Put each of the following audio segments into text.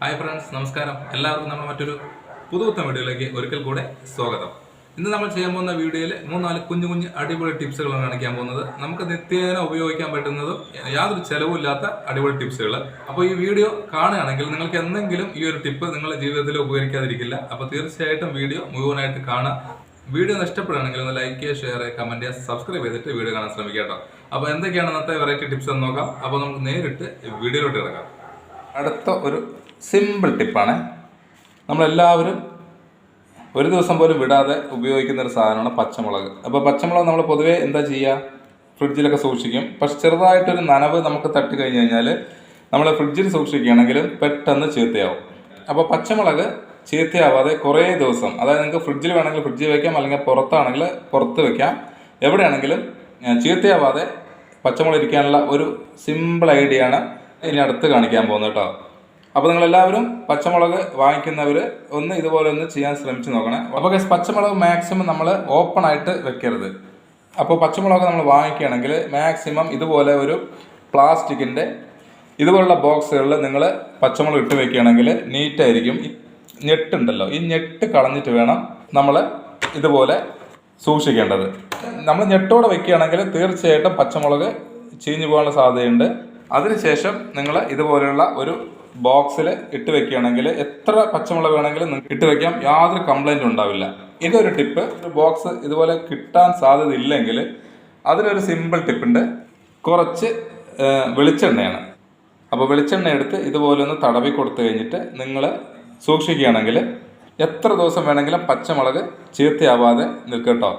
Hi friends നമസ്കാരം. എല്ലാവർക്കും നമ്മുടെ മറ്റൊരു പുതുപുത്തൻ വീഡിയോയിലേക്ക് ഒരിക്കൽ കൂടെ സ്വാഗതം. ഇന്ന് നമ്മൾ ചെയ്യാൻ പോകുന്ന വീഡിയോയിൽ മൂന്നാൽ കുഞ്ഞു കുഞ്ഞു അടിപൊളി ടിപ്സുകളാണ് കാണിക്കാൻ പോകുന്നത്. നമുക്ക് നിത്യേന ഉപയോഗിക്കാൻ പറ്റുന്നതും യാതൊരു ചിലവില്ലാത്ത അടിപൊളി ടിപ്സുകൾ അപ്പോൾ ഈ വീഡിയോ കാണുകയാണെങ്കിൽ നിങ്ങൾക്ക് എന്തെങ്കിലും ഈ ഒരു ടിപ്പ് നിങ്ങളുടെ ജീവിതത്തിൽ ഉപകരിക്കാതിരിക്കില്ല. അപ്പോൾ തീർച്ചയായിട്ടും വീഡിയോ മുഴുവനായിട്ട് കാണാം വീഡിയോ ഇഷ്ടപ്പെടുകയാണെങ്കിൽ ഒന്ന് ലൈക്ക് ചെയ്യുക ഷെയർ ചെയ്യുക കമന്റ് ചെയ്യുക സബ്സ്ക്രൈബ് ചെയ്തിട്ട് വീഡിയോ കാണാൻ ശ്രമിക്കുക കേട്ടോ. അപ്പോൾ എന്തൊക്കെയാണ് ഇന്നത്തെ വെറൈറ്റി ടിപ്സ് എന്ന് നോക്കാം. അപ്പോൾ നമുക്ക് നേരിട്ട് വീഡിയോയിലോട്ട് ഇറങ്ങാം. അടുത്ത ഒരു സിമ്പിൾ ടിപ്പാണ്. നമ്മളെല്ലാവരും ഒരു ദിവസം പോലും വിടാതെ ഉപയോഗിക്കുന്ന ഒരു സാധനമാണ് പച്ചമുളക്. അപ്പോൾ പച്ചമുളക് നമ്മൾ പൊതുവേ എന്താ ചെയ്യുക? ഫ്രിഡ്ജിലൊക്കെ സൂക്ഷിക്കും. പക്ഷെ ചെറുതായിട്ടൊരു നനവ് നമുക്ക് തട്ടി കഴിഞ്ഞ് കഴിഞ്ഞാൽ നമ്മൾ ഫ്രിഡ്ജിൽ സൂക്ഷിക്കുകയാണെങ്കിലും പെട്ടെന്ന് ചീത്തയാവും. അപ്പോൾ പച്ചമുളക് ചീത്തയാവാതെ കുറേ ദിവസം അതായത് നിങ്ങൾക്ക് ഫ്രിഡ്ജിൽ വേണമെങ്കിൽ ഫ്രിഡ്ജിൽ വെക്കാം അല്ലെങ്കിൽ പുറത്താണെങ്കിൽ പുറത്ത് വെക്കാം. എവിടെയാണെങ്കിലും ചീത്തയാവാതെ പച്ചമുളക് ഇരിക്കാനുള്ള ഒരു സിമ്പിൾ ഐഡിയ ആണ് ഇനി അടുത്ത് കാണിക്കാൻ പോകുന്നത് കേട്ടോ. അപ്പോൾ നിങ്ങൾ എല്ലാവരും പച്ചമുളക് വാങ്ങിക്കുന്നവർ ഒന്ന് ഇതുപോലെ ഒന്ന് ചെയ്യാൻ ശ്രമിച്ചു നോക്കണേ. അപ്പോൾ ഗസ് പച്ചമുളക് മാക്സിമം നമ്മൾ ഓപ്പൺ ആയിട്ട് വെക്കരുത്. അപ്പോൾ പച്ചമുളക് നമ്മൾ വാങ്ങിക്കുകയാണെങ്കിൽ മാക്സിമം ഇതുപോലെ ഒരു പ്ലാസ്റ്റിക്കിന്റെ ഇതുപോലുള്ള ബോക്സുകളിൽ നിങ്ങൾ പച്ചമുളക് ഇട്ട് വെക്കുകയാണെങ്കിൽ നീറ്റായിരിക്കും ഈ ഞെട്ടുണ്ടല്ലോ. ഈ ഞെട്ട് കളഞ്ഞിട്ട് വേണം നമ്മൾ ഇതുപോലെ സൂക്ഷിക്കേണ്ടത്. നമ്മൾ ഞെട്ടോടെ വെക്കുകയാണെങ്കിൽ തീർച്ചയായിട്ടും പച്ചമുളക് ചീഞ്ഞു പോകാനുള്ള സാധ്യതയുണ്ട്. അതിനുശേഷം നിങ്ങൾ ഇതുപോലെയുള്ള ഒരു ബോക്സിൽ ഇട്ട് വെക്കുകയാണെങ്കിൽ എത്ര പച്ചമുളക് വേണമെങ്കിലും ഇട്ട് വെക്കാം. യാതൊരു കംപ്ലൈന്റും ഉണ്ടാവില്ല. ഇതൊരു ടിപ്പ് ഒരു ബോക്സ് ഇതുപോലെ കിട്ടാൻ സാധ്യത ഇല്ലെങ്കിൽ അതിനൊരു സിമ്പിൾ ടിപ്പുണ്ട് കുറച്ച് വെളിച്ചെണ്ണയാണ്. അപ്പോൾ വെളിച്ചെണ്ണ എടുത്ത് ഇതുപോലെ ഒന്ന് തടവി കൊടുത്തു കഴിഞ്ഞിട്ട് നിങ്ങൾ സൂക്ഷിക്കുകയാണെങ്കിൽ എത്ര ദിവസം വേണമെങ്കിലും പച്ചമുളക് ചീത്തയാവാതെ നിൽക്കും കേട്ടോ.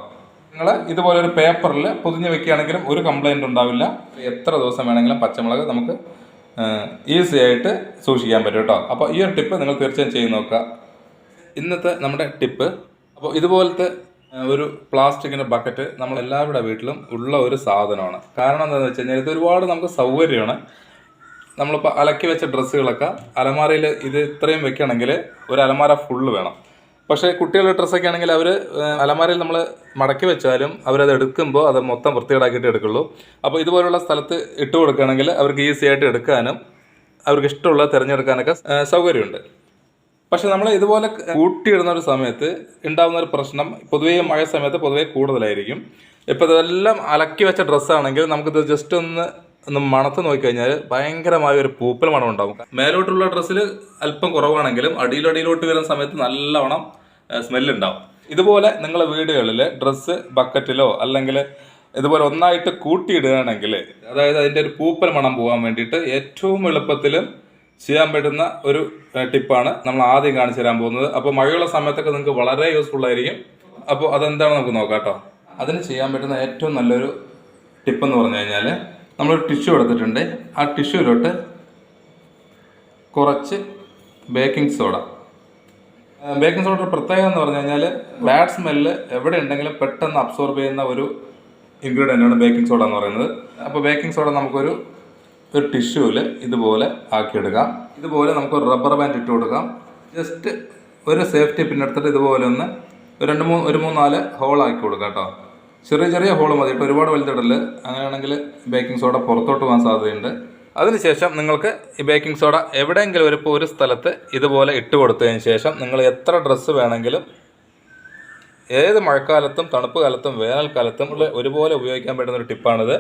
നിങ്ങൾ ഇതുപോലെ ഒരു പേപ്പറിൽ പൊതിഞ്ഞ് വെക്കുകയാണെങ്കിലും ഒരു കംപ്ലൈന്റ് ഉണ്ടാവില്ല. എത്ര ദിവസം വേണമെങ്കിലും പച്ചമുളക് നമുക്ക് ഈസി ആയിട്ട് സൂക്ഷിക്കാൻ പറ്റും കേട്ടോ. അപ്പോൾ ഈ ഒരു ടിപ്പ് നിങ്ങൾ തീർച്ചയായും ചെയ്ത് നോക്കുക. ഇന്നത്തെ നമ്മുടെ ടിപ്പ് അപ്പോൾ ഇതുപോലത്തെ ഒരു പ്ലാസ്റ്റിക്കിന്റെ ബക്കറ്റ് നമ്മൾ എല്ലാവരുടെ വീട്ടിലും ഉള്ള ഒരു സാധനമാണ്. കാരണം എന്താണെന്ന് വെച്ച് കഴിഞ്ഞാൽ ഇത് ഒരുപാട് നമുക്ക് സൗകര്യമാണ്. നമ്മളിപ്പോൾ അലക്കി വെച്ച ഡ്രസ്സുകളൊക്കെ അലമാരയിൽ ഇത് ഇത്രയും വെക്കുകയാണെങ്കിൽ ഒരു അലമാര ഫുള്ള് വേണം. പക്ഷേ കുട്ടികളുടെ ഡ്രസ്സൊക്കെ ആണെങ്കിൽ അവർ അലമാരയിൽ നമ്മൾ മടക്കി വെച്ചാലും അവരത് എടുക്കുമ്പോൾ അത് മൊത്തം വൃത്തികേടാക്കിയിട്ട് എടുക്കുള്ളൂ. അപ്പോൾ ഇതുപോലുള്ള സ്ഥലത്ത് ഇട്ട് കൊടുക്കുകയാണെങ്കിൽ അവർക്ക് ഈസി ആയിട്ട് എടുക്കാനും അവർക്ക് ഇഷ്ടമുള്ള തിരഞ്ഞെടുക്കാനൊക്കെ സൗകര്യമുണ്ട്. പക്ഷെ നമ്മൾ ഇതുപോലെ കൂട്ടിയിടുന്ന ഒരു സമയത്ത് ഉണ്ടാകുന്ന ഒരു പ്രശ്നം പൊതുവേ മഴ സമയത്ത് പൊതുവേ കൂടുതലായിരിക്കും. ഇപ്പോൾ ഇതെല്ലാം അലക്കി വെച്ച ഡ്രസ്സാണെങ്കിൽ നമുക്കിത് ജസ്റ്റ് ഒന്ന് ഒന്ന് മണത്ത് നോക്കിക്കഴിഞ്ഞാൽ ഭയങ്കരമായ ഒരു പൂപ്പൽ മണം ഉണ്ടാവും. മേലോട്ടുള്ള ഡ്രസ്സിൽ അല്പം കുറവാണെങ്കിലും അടിയിലടിയിലോട്ട് വരുന്ന സമയത്ത് നല്ലവണ്ണം സ്മെല്ലുണ്ടാവും. ഇതുപോലെ നിങ്ങളുടെ വീടുകളിൽ ഡ്രസ്സ് ബക്കറ്റിലോ അല്ലെങ്കിൽ ഇതുപോലെ ഒന്നായിട്ട് കൂട്ടിയിടുകയാണെങ്കിൽ അതായത് അതിന്റെ ഒരു പൂപ്പൽ മണം പോകാൻ വേണ്ടിയിട്ട് ഏറ്റവും എളുപ്പത്തിൽ ചെയ്യാൻ പറ്റുന്ന ഒരു ടിപ്പാണ് നമ്മൾ ആദ്യം കാണിച്ചു തരാൻ പോകുന്നത്. അപ്പോൾ മഴയുള്ള സമയത്തൊക്കെ നിങ്ങൾക്ക് വളരെ യൂസ്ഫുൾ ആയിരിക്കും. അപ്പോൾ അതെന്താണ് നമുക്ക് നോക്കാം കേട്ടോ. അതിന് ചെയ്യാൻ പറ്റുന്ന ഏറ്റവും നല്ലൊരു ടിപ്പെന്ന് പറഞ്ഞു കഴിഞ്ഞാൽ നമ്മളൊരു ടിഷ്യൂ എടുത്തിട്ടുണ്ട്. ആ ടിഷ്യൂലോട്ട് കുറച്ച് ബേക്കിംഗ് സോഡ. ബേക്കിംഗ് സോഡയുടെ പ്രത്യേകത എന്ന് പറഞ്ഞു കഴിഞ്ഞാൽ ബാഡ് സ്മെല്ല് എവിടെ ഉണ്ടെങ്കിലും പെട്ടെന്ന് അബ്സോർബ് ചെയ്യുന്ന ഒരു ഇൻഗ്രീഡിയന്റ് ആണ് ബേക്കിംഗ് സോഡ എന്ന് പറയുന്നത്. അപ്പോൾ ബേക്കിംഗ് സോഡ നമുക്കൊരു ഒരു ടിഷ്യൂവിൽ ഇതുപോലെ ആക്കിയെടുക്കാം. ഇതുപോലെ നമുക്ക് റബ്ബർ ബാൻഡ് ഇട്ട് കൊടുക്കാം. ജസ്റ്റ് ഒരു സേഫ്റ്റി പിന്നെടുത്തിട്ട് ഇതുപോലെ ഒന്ന് രണ്ട് മൂന്ന് ഒരു മൂന്നാൽ ഹോൾ ആക്കി കൊടുക്കാം കേട്ടോ. ചെറിയ ചെറിയ ഹോൾ മതി. ഇപ്പോൾ ഒരുപാട് വലുതിടൽ. അങ്ങനെയാണെങ്കിൽ ബേക്കിംഗ് സോഡ പുറത്തോട്ട് പോകാൻ സാധ്യതയുണ്ട്. അതിനുശേഷം നിങ്ങൾക്ക് ഈ ബേക്കിംഗ് സോഡ എവിടെയെങ്കിലും ഒരു ഒരു സ്ഥലത്ത് ഇതുപോലെ ഇട്ട് കൊടുത്തതിന് ശേഷം നിങ്ങൾ എത്ര ഡ്രസ്സ് വേണമെങ്കിലും ഏത് മഴക്കാലത്തും തണുപ്പ് കാലത്തും വേനൽക്കാലത്തും ഉള്ള ഒരുപോലെ ഉപയോഗിക്കാൻ പറ്റുന്ന ഒരു ടിപ്പാണിത്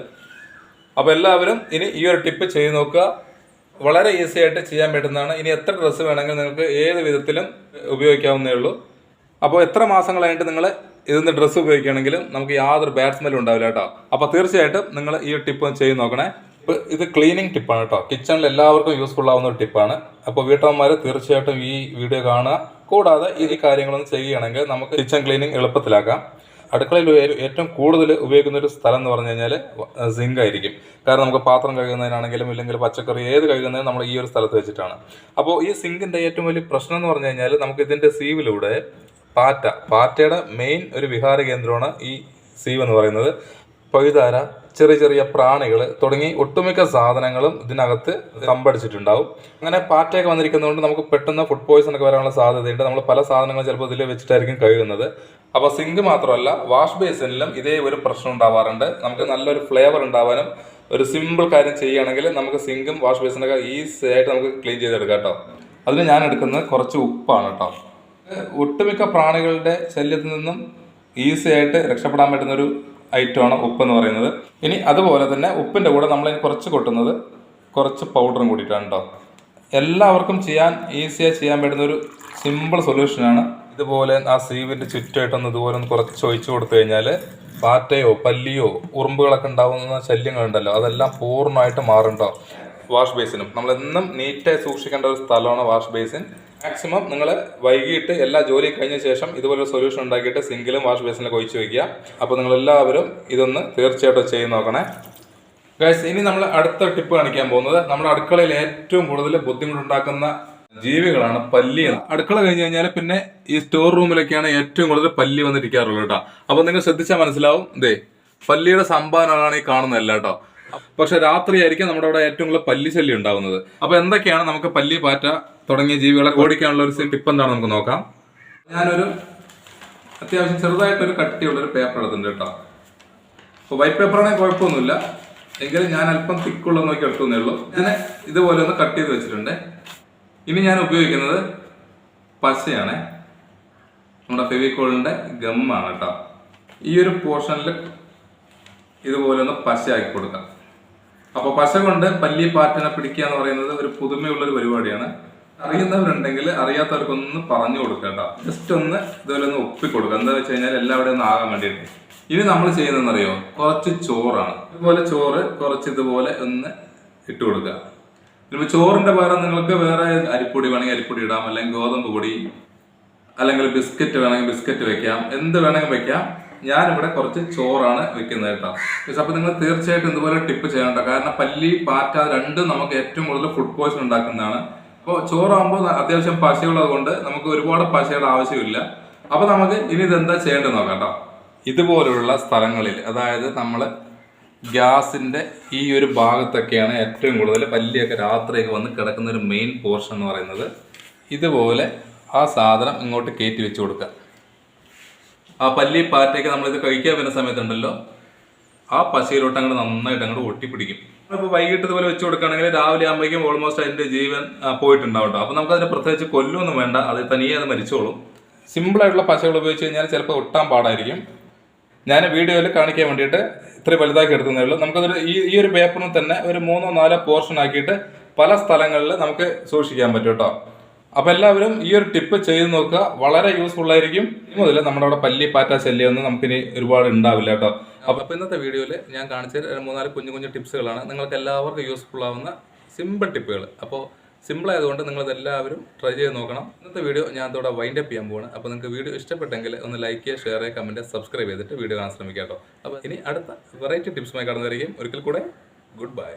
അപ്പോൾ എല്ലാവരും ഇനി ഈ ഒരു ടിപ്പ് ചെയ്ത് നോക്കുക. വളരെ ഈസി ആയിട്ട് ചെയ്യാൻ പറ്റുന്നതാണ്. ഇനി എത്ര ഡ്രസ്സ് വേണമെങ്കിലും നിങ്ങൾക്ക് ഏത് വിധത്തിലും ഉപയോഗിക്കാവുന്നേ ഉള്ളൂ. അപ്പോൾ എത്ര മാസങ്ങളായിട്ട് നിങ്ങൾ ഇതിന്ന് ഡ്രസ്സ് ഉപയോഗിക്കുകയാണെങ്കിലും നമുക്ക് യാതൊരു ബാഡ് സ്മെല്ലും ഉണ്ടാവില്ല കേട്ടോ. അപ്പോൾ തീർച്ചയായിട്ടും നിങ്ങൾ ഈ ടിപ്പ് ചെയ്ത് നോക്കണേ. ഇത് ക്ലീനിങ് ടിപ്പാണ് കേട്ടോ. കിച്ചണിൽ എല്ലാവർക്കും യൂസ്ഫുൾ ആവുന്ന ഒരു ടിപ്പാണ് അപ്പോൾ വീട്ടമ്മമാർ തീർച്ചയായിട്ടും ഈ വീഡിയോ കാണുക. കൂടാതെ ഈ കാര്യങ്ങളൊന്നും ചെയ്യുകയാണെങ്കിൽ നമുക്ക് കിച്ചൺ ക്ലീനിങ് എളുപ്പത്തിലാക്കാം. അടുക്കളയിൽ ഏറ്റവും കൂടുതൽ ഉപയോഗിക്കുന്ന ഒരു സ്ഥലം എന്ന് പറഞ്ഞു കഴിഞ്ഞാൽ സിങ്ക് ആയിരിക്കും. കാരണം നമുക്ക് പാത്രം കഴുകുന്നതിനാണെങ്കിലും ഇല്ലെങ്കിൽ പച്ചക്കറി ഏത് കഴുകുന്നതിനും നമ്മൾ ഈ ഒരു സ്ഥലത്ത് വെച്ചിട്ടാണ്. അപ്പോൾ ഈ സിങ്കിന്റെ ഏറ്റവും വലിയ പ്രശ്നം എന്ന് പറഞ്ഞു കഴിഞ്ഞാൽ നമുക്ക് ഇതിന്റെ സീവിലൂടെ പാറ്റ. പാറ്റയുടെ മെയിൻ ഒരു വിഹാര കേന്ദ്രമാണ് ഈ സീവ് എന്ന് പറയുന്നത്. പഴുതാര ചെറിയ ചെറിയ പ്രാണികൾ തുടങ്ങി ഒട്ടുമിക്ക സാധനങ്ങളും ഇതിനകത്ത് തമ്പടിച്ചിട്ടുണ്ടാവും. അങ്ങനെ പാറ്റയൊക്കെ വന്നിരിക്കുന്നതുകൊണ്ട് നമുക്ക് പെട്ടെന്ന് ഫുഡ് പോയ്സൺ ഒക്കെ വരാനുള്ള സാധ്യതയുണ്ട്. നമ്മൾ പല സാധനങ്ങളും ചിലപ്പോൾ ഇതിൽ വെച്ചിട്ടായിരിക്കും കഴുകുന്നത്. അപ്പോൾ സിങ്ക് മാത്രമല്ല വാഷ് ബേസിനിലും ഇതേ ഒരു പ്രശ്നം ഉണ്ടാവാറുണ്ട്. നമുക്ക് നല്ലൊരു ഫ്ലേവർ ഉണ്ടാവാനും ഒരു സിമ്പിൾ കാര്യം ചെയ്യുകയാണെങ്കിൽ നമുക്ക് സിങ്കും വാഷ് ബേസിനൊക്കെ ഈസി ആയിട്ട് നമുക്ക് ക്ലീൻ ചെയ്തെടുക്കാം കേട്ടോ. അതിന് ഞാൻ എടുക്കുന്നത് കുറച്ച് ഉപ്പാണ് കേട്ടോ. ഒട്ടുമിക്ക പ്രാണികളുടെ ശല്യത്തിൽ നിന്നും ഈസി ആയിട്ട് രക്ഷപ്പെടാൻ ഒരു ഐറ്റമാണ് ഉപ്പ് എന്ന് പറയുന്നത്. ഇനി അതുപോലെ തന്നെ ഉപ്പിന്റെ കൂടെ നമ്മൾ ഇനി കുറച്ച് കൊട്ടുന്നത് കുറച്ച് പൗഡറും കൂടിയിട്ടാണ് കേട്ടോ എല്ലാവർക്കും ചെയ്യാൻ ഈസിയായി ചെയ്യാൻ പറ്റുന്ന ഒരു സിമ്പിൾ സൊല്യൂഷനാണ് ഇതുപോലെ ആ സീവിന്റെ ചുറ്റുമായിട്ടൊന്ന് ഇതുപോലെ ഒന്ന് കുറച്ച് ഒഴിച്ചു കൊടുത്തു കഴിഞ്ഞാൽ പാറ്റയോ പല്ലിയോ ഉറുമ്പുകളൊക്കെ ഉണ്ടാകുന്ന ശല്യങ്ങളുണ്ടല്ലോ അതെല്ലാം പൂർണമായിട്ട് മാറും മാറുണ്ടോ വാഷ് ബേസിനും. നമ്മളെന്നും നീറ്റായി സൂക്ഷിക്കേണ്ട ഒരു സ്ഥലമാണ് വാഷ് ബേസിൻ. മാക്സിമം നിങ്ങൾ വൈകിട്ട് എല്ലാ ജോലിയും കഴിഞ്ഞ ശേഷം ഇതുപോലൊരു സൊല്യൂഷൻ ഉണ്ടാക്കിയിട്ട് സിങ്കിലും വാഷ് ബേസിനൊക്കെ ഒഴിച്ച് വയ്ക്കുക അപ്പോൾ നിങ്ങൾ എല്ലാവരും ഇതൊന്ന് തീർച്ചയായിട്ടും ചെയ്ത് നോക്കണേ. ഗൈസ് ഇനി നമ്മൾ അടുത്ത ടിപ്പ് കാണിക്കാൻ പോകുന്നത്. നമ്മുടെ അടുക്കളയിൽ ഏറ്റവും കൂടുതൽ ബുദ്ധിമുട്ടുണ്ടാക്കുന്ന ജീവികളാണ് പല്ലി എന്ന്. അടുക്കള കഴിഞ്ഞ് കഴിഞ്ഞാൽ പിന്നെ ഈ സ്റ്റോർ റൂമിലൊക്കെയാണ് ഏറ്റവും കൂടുതൽ പല്ലി വന്നിരിക്കാറുള്ളത് കേട്ടോ. അപ്പോൾ നിങ്ങൾ ശ്രദ്ധിച്ചാൽ മനസ്സിലാവും. ദേ പല്ലിയുടെ സംഭാവനകളാണ് ഈ കാണുന്നതല്ല കേട്ടോ. പക്ഷെ രാത്രിയായിരിക്കും നമ്മുടെ അവിടെ ഏറ്റവും കൂടുതൽ പല്ലി ശല്യം ഉണ്ടാവുന്നത്. അപ്പോൾ എന്തൊക്കെയാണ് നമുക്ക് പല്ലി പാറ്റ തുടങ്ങിയ ജീവികളെ ഓടിക്കാനുള്ള ഒരു ടിപ്പ് എന്താണ് നമുക്ക് നോക്കാം. ഞാനൊരു അത്യാവശ്യം ചെറുതായിട്ടൊരു കട്ടിയുള്ള ഒരു പേപ്പർ എടുത്തിട്ടുണ്ട് കേട്ടോ. അപ്പോൾ വൈറ്റ് പേപ്പറാണെങ്കിൽ കുഴപ്പമൊന്നുമില്ല. എങ്കിലും ഞാൻ അല്പം തിക്കുള്ള നോക്കി എടുത്തുന്നേ ഉള്ളൂ. ഞാൻ ഇതുപോലെ ഒന്ന് കട്ട് ചെയ്ത് വെച്ചിട്ടുണ്ട്. ഇനി ഞാൻ ഉപയോഗിക്കുന്നത് പശയാണ്. നമ്മുടെ ഫെവിക്കോളിന്റെ ഗമ്മാണ് കേട്ടോ. ഈ ഒരു പോർഷനിൽ ഇതുപോലെ ഒന്ന് പശയാക്കി കൊടുക്കാം. അപ്പോൾ പശ കൊണ്ട് പല്ലി പാറ്റനെ പിടിക്കുക എന്ന് പറയുന്നത് ഒരു പുതുമയുള്ളൊരു പരിപാടിയാണ്. അറിയുന്നവരുണ്ടെങ്കിൽ അറിയാത്തവർക്കൊന്ന് പറഞ്ഞു കൊടുക്കട്ടോ കേട്ടോ. ജസ്റ്റ് ഒന്ന് ഇതുപോലെ ഒന്ന് ഒപ്പി കൊടുക്കുക എന്താ വെച്ച് കഴിഞ്ഞാൽ എല്ലാവരും ഒന്ന് ആകാൻ വേണ്ടിയിട്ട്. ഇനി നമ്മൾ ചെയ്യുന്നതെന്നറിയോ? കുറച്ച് ചോറാണ്. ഇതുപോലെ ചോറ് കുറച്ച് ഇതുപോലെ ഒന്ന് ഇട്ട് കൊടുക്കുക. ഇനിയിപ്പോൾ ചോറിന്റെ പകരം നിങ്ങൾക്ക് വേറെ അരിപ്പൊടി വേണമെങ്കിൽ അരിപ്പൊടി ഇടാം അല്ലെങ്കിൽ ഗോതമ്പ് പൊടി അല്ലെങ്കിൽ ബിസ്ക്കറ്റ് വേണമെങ്കിൽ ബിസ്ക്കറ്റ് വെക്കാം. എന്ത് വേണമെങ്കിൽ വെക്കാം. ഞാനിവിടെ കുറച്ച് ചോറാണ് വെക്കുന്നത് കേട്ടോ. അപ്പോൾ അപ്പൊ നിങ്ങൾ തീർച്ചയായിട്ടും ഇതുപോലെ ടിപ്പ് ചെയ്യണ്ട കാരണം പല്ലി പാറ്റ രണ്ടും നമുക്ക് ഏറ്റവും കൂടുതൽ ഫുഡ് പോയ്സൺ ഉണ്ടാക്കുന്നതാണ്. അപ്പോൾ ചോറാകുമ്പോൾ അത്യാവശ്യം പശയുള്ളത് കൊണ്ട് നമുക്ക് ഒരുപാട് പശയുടെ ആവശ്യമില്ല. അപ്പോൾ നമുക്ക് ഇനി ഇതെന്താ ചെയ്യേണ്ടത് നോക്കാം കേട്ടോ ഇതുപോലുള്ള സ്ഥലങ്ങളിൽ അതായത് നമ്മൾ ഗ്യാസിന്റെ ഈ ഒരു ഭാഗത്തൊക്കെയാണ് ഏറ്റവും കൂടുതൽ പല്ലിയൊക്കെ രാത്രിയൊക്കെ വന്ന് കിടക്കുന്ന ഒരു മെയിൻ പോർഷൻ എന്ന് പറയുന്നത്. ഇതുപോലെ ആ സാധനം ഇങ്ങോട്ട് കയറ്റി വെച്ച് കൊടുക്കുക. ആ പല്ലി പാറ്റയൊക്കെ നമ്മളിത് കഴിക്കാൻ വരുന്ന സമയത്തുണ്ടല്ലോ ആ പശയിലോട്ട് അങ്ങോട്ട് നന്നായിട്ട് അങ്ങോട്ട് ഒട്ടിപ്പിടിക്കും. ഇപ്പോൾ വൈകിട്ട് ഇതുപോലെ വെച്ച് കൊടുക്കുകയാണെങ്കിൽ രാവിലെ ആകുമ്പോഴേക്കും ഓൾമോസ്റ്റ് അതിന്റെ ജീവൻ പോയിട്ടുണ്ടാവും അപ്പോൾ നമുക്ക് അതിനെ പ്രത്യേകിച്ച് കൊല്ലൊന്നും വേണ്ട. അത് തനിയെ അത് മരിച്ചോളും. സിമ്പിൾ ആയിട്ടുള്ള പശകൾ ഉപയോഗിച്ച് കഴിഞ്ഞാൽ ചിലപ്പോൾ ഒട്ടാൻ പാടായിരിക്കും. ഞാൻ വീഡിയോയിൽ കാണിക്കാൻ വേണ്ടിയിട്ട് ഇത്ര വലുതാക്കി എടുത്തതേ ഉള്ളൂ. നമുക്കതൊരു ഈ ഈ ഒരു പേപ്പറിന് തന്നെ ഒരു മൂന്നോ നാലോ പോർഷൻ ആക്കിയിട്ട് പല സ്ഥലങ്ങളിൽ നമുക്ക് സൂക്ഷിക്കാൻ പറ്റും കേട്ടോ. അപ്പൊ എല്ലാവരും ഈ ഒരു ടിപ്പ് ചെയ്ത് നോക്കുക. വളരെ യൂസ്ഫുൾ ആയിരിക്കും. മുതൽ നമ്മുടെ അവിടെ പല്ലി പാറ്റ നമുക്ക് ഇനി ഒരുപാട് ഉണ്ടാവില്ല കേട്ടോ. അപ്പൊ അപ്പൊ ഇന്നത്തെ വീഡിയോയിൽ ഞാൻ കാണിച്ച മൂന്നാൽ കുഞ്ഞു കുഞ്ഞു ടിപ്സുകളാണ് നിങ്ങൾക്ക് എല്ലാവർക്കും യൂസ്ഫുൾ ആവുന്ന സിമ്പിൾ ടിപ്പുകൾ അപ്പോൾ സിമ്പിൾ ആയതുകൊണ്ട് നിങ്ങൾ എല്ലാവരും ട്രൈ ചെയ്ത് നോക്കണം. ഇന്നത്തെ വീഡിയോ ഞാൻ ഇതോടെ വൈൻഡ് അപ്പ് ചെയ്യാൻ പോവാണ്. അപ്പോൾ നിങ്ങൾക്ക് വീഡിയോ ഇഷ്ടപ്പെട്ടെങ്കിൽ ഒന്ന് ലൈക്ക് ചെയ്യുക ഷെയർ ചെയ്യുക കമന്റ് സബ്സ്ക്രൈബ് ചെയ്തിട്ട് വീഡിയോ കാണാൻ ശ്രമിക്കാം കേട്ടോ. അപ്പോൾ ഇനി അടുത്ത വെറൈറ്റി ടിപ്സുമായി കടന്നുവരികയും ഒരിക്കൽ കൂടെ ഗുഡ് ബൈ